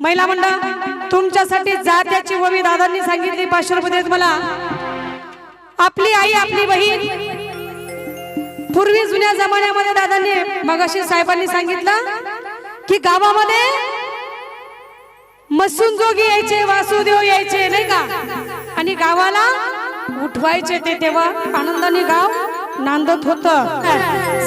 महिला मंडळ तुमच्यासाठी जात्याची ववी दादांनी सांगितली पाचशे रुपये मला. आपली आई आपली बहीण पूर्वी जुन्या जमान्यामध्ये दादांनी मगाशी साहेबांनी सांगितलं की गावामध्ये मसून जोगी यायचे वासुदेव यायचे नाही का? आणि गावाला उठवायचे ते तेव्हा आनंदाने गाव नांदत होत.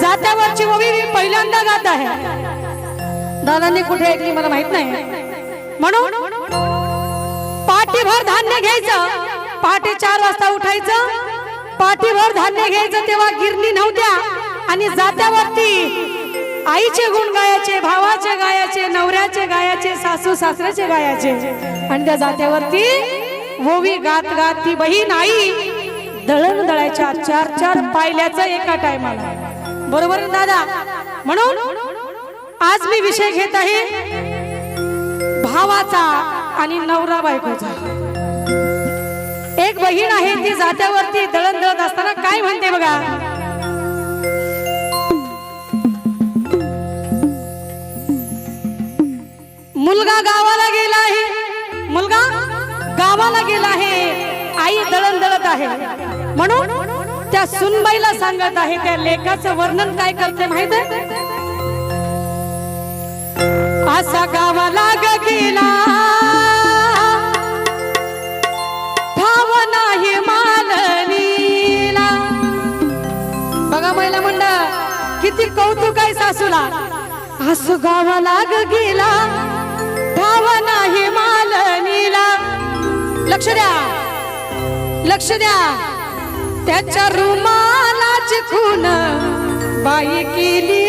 जात्यावरची ववी मी पहिल्यांदा गात आहे. दादांनी कुठे ऐकली मला माहीत नाही. म्हणून पाठीभर धान्य घ्यायचं पहाटे चार वाजता उठायचं पाठीभर धान्य घ्यायचं तेव्हा गिरणी नव्हत्या आणि जात्यावरती आईचे गुण गायाचे भावाचे गायाचे नवऱ्याचे गायाचे सासू सासऱ्याचे गायाचे. आणि त्या जात्यावरती वोवी गात गात ती बहीण आई दळण दळायच्या चार चार पायल्याचं एका टायमाला. बरोबर दादा? म्हणून आज मी विषय घेत आहे भावाचा आणि नवरा बायकोचा. एक बहीण आहे ती जात्यावरती दळण दळत असताना काय म्हणते बघा? मुलगा गावाला गेला आहे. मुलगा गावाला गेला आहे. आई दळण दळत आहे. म्हणून त्या सुनबाईला सांगत आहे त्या लेखाचं वर्णन काय करते माहीत आहे? असा गावाला गेला. ठाव नाही मालनीला बघा महिला मंडळ किती कौतुक आहे सासूला. असू गावाला ग गेला. ठाव नाही मालनीला लक्ष द्या. लक्ष द्या. त्याच्या रुमालाची खून बाई केली.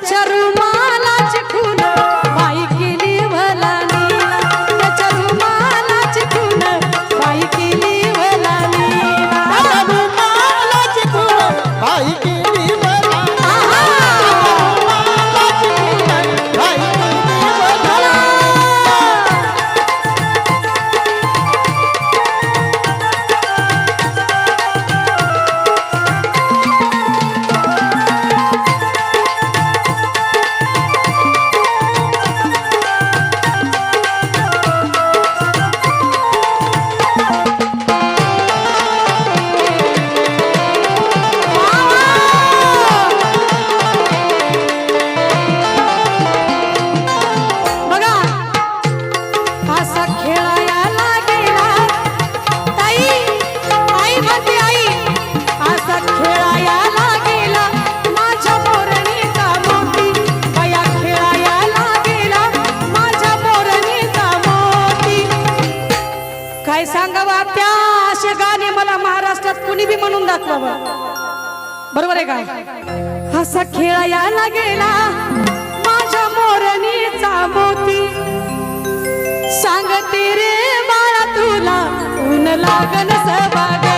त्याच्या महाराष्ट्रात कुणी बी म्हणून दाखवावं. बरोबर आहे का? असा खेळायला गेला. माझ्या मोरणीचा मोती. सांगते रे बाळा तुला ऊन लागन सहभाग.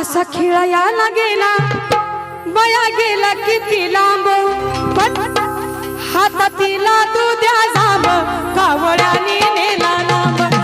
असा खेळा याला गेला बया गेला किती लांब. हातातीला तू द्या जांब. कावड्याने नेला लांब.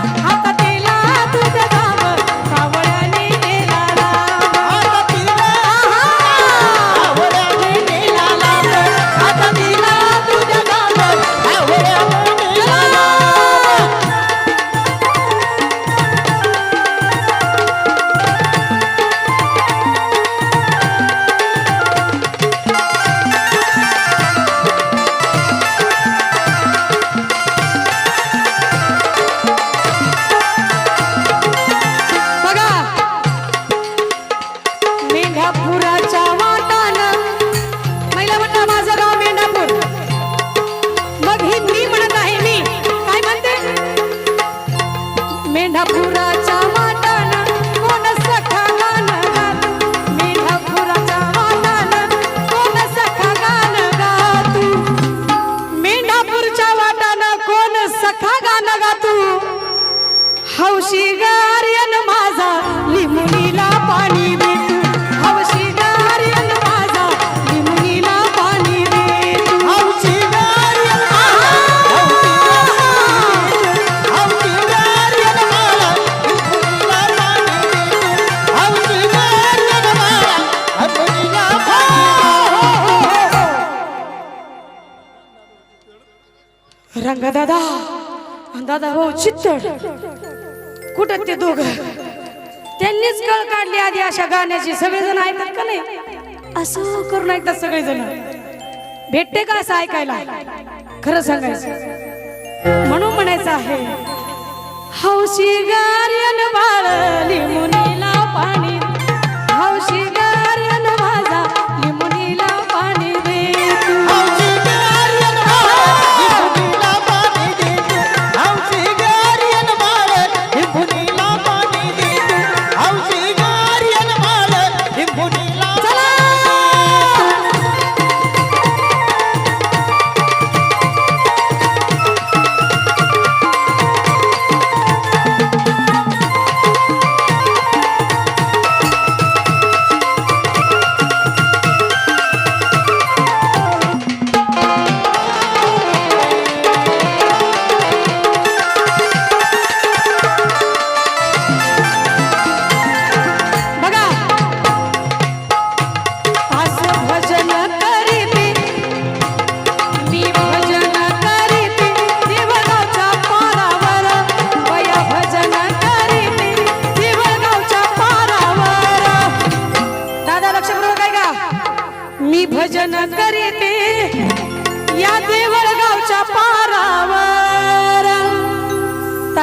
कोण सखा गाणं गातू. हौशी गार्यन माझा लिमुनीला पाणी दे तू हौशी गार्यन माझा लिमुनीला पाणी दे रंगदादा. दादा भाऊ हो चित्तड कुठं ते दोघ? त्यांनीच कळ काढली आधी अशा गाण्याची. सगळेजण ऐकतात का नाही? असं करून ऐकतात सगळेजण. भेटते का असं ऐकायला? खरं सांगायचं. म्हणून म्हणायचं आहे हौशी गार्यन बाळ.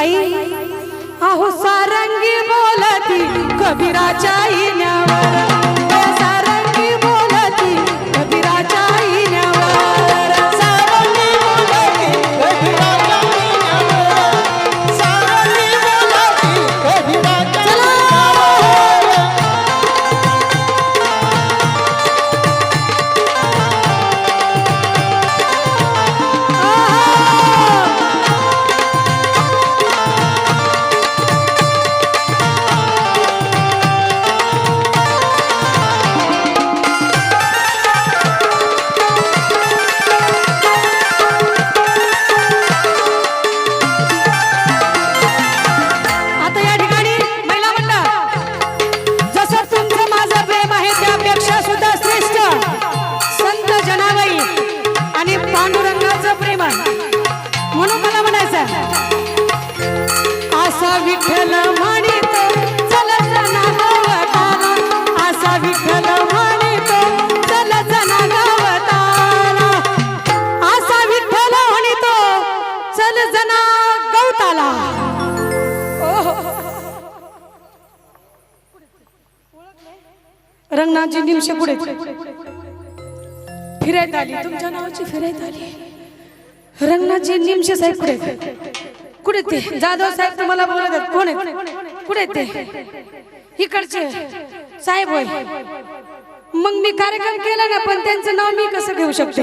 ताई अहो सारंगी बोलती कबीराच्या इन्यावर रंगनाथजी निमशे पुढे. फिरायत आली. तुमच्या नावाची फिरायत आली. रंगनाथजी निमशे साहेब कुठे कुठे ते? जाधव साहेब तुम्हाला बोलत आहेत कोण आहेत? कुठे ते? इकडचे. साहेब होय. मग मी कार्यक्रम केला ना पण त्यांचं नाव मी कसं घेऊ शकते?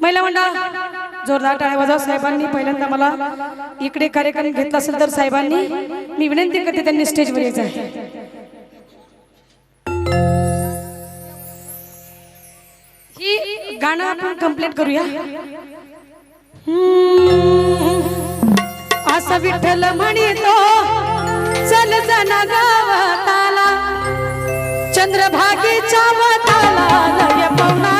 महिला मंडळ जोरदार टाळ्या वाजव साहेबांनी. पहिल्यांदा मला इकडे कार्यक्रम घेतला असेल तर साहेबांनी मी विनंती करते त्यांनी स्टेजवर यायचं आहे. गाणं आपण कंप्लीट करूया. असं असा विठ्ठल म्हणतो चल जना गावात. चंद्रभागेच्या वताला नव्या पवना